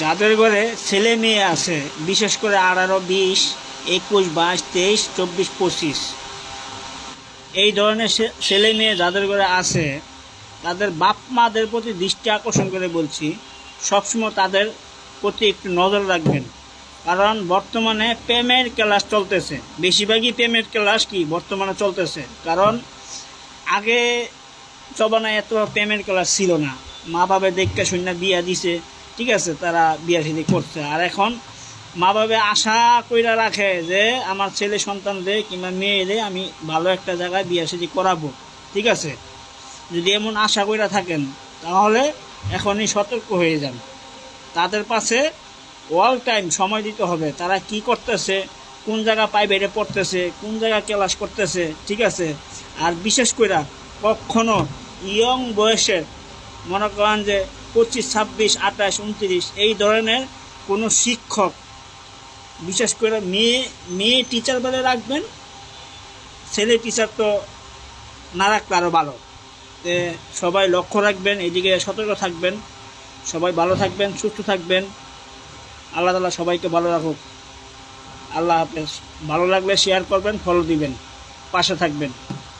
যাদের ঘরে ছেলে মেয়ে আছে, বিশেষ করে আঠারো, বিশ, একুশ, বাইশ, তেইশ, চব্বিশ, পঁচিশ। এই ধরনের ছেলে মেয়ে যাদের ঘরে আছে, তাদের বাপ মাদের প্রতি দৃষ্টি আকর্ষণ করে বলছি, সবসময় তাদের প্রতি একটু নজর রাখবেন। কারণ বর্তমানে প্রেমের ক্লাস চলতেছে। বেশিরভাগই প্রেমের ক্লাস কি বর্তমানে চলতেছে? কারণ আগে জবানায় এত প্রেমের ক্লাস ছিল না। মা বাবা দেখতে শূন্য বিয়া দিছে। ঠিক আছে, তারা বিয়া শাদি করছে। আর এখন মা বাবা আশা কইরা রাখে যে, আমার ছেলে সন্তানদের কিংবা মেয়েদের আমি ভালো একটা জায়গায় বিয়া শাদি করাবো। ঠিক আছে? যদি এমন আশা কইরা থাকেন, তাহলে এখনই সতর্ক হয়ে যান। তাদের পাশে অল টাইম সময় দিতে হবে। তারা কি করতেছে, কোন জায়গা প্রাইভেটে পড়তেছে, কোন জায়গা ক্লাস করতেছে, ঠিক আছে? আর বিশেষ করে কখনো ইয়ং বয়সের মনে করেন যে পঁচিশ, ছাব্বিশ, আঠাশ, উনত্রিশ, এই ধরনের কোনো শিক্ষক, বিশেষ করে মেয়ে মেয়ে টিচার বলে রাখবেন, ছেলে টিচার তো না রাখলে আরও ভালো। সবাই লক্ষ্য রাখবেন, এদিকে সতর্ক থাকবেন, সবাই ভালো থাকবেন, সুস্থ থাকবেন, আল্লাহ তালা সবাইকে ভালো রাখুক। আল্লাহ হাফেজ। ভালো লাগলে শেয়ার করবেন ফলো দিবেন, পাশে থাকবেন।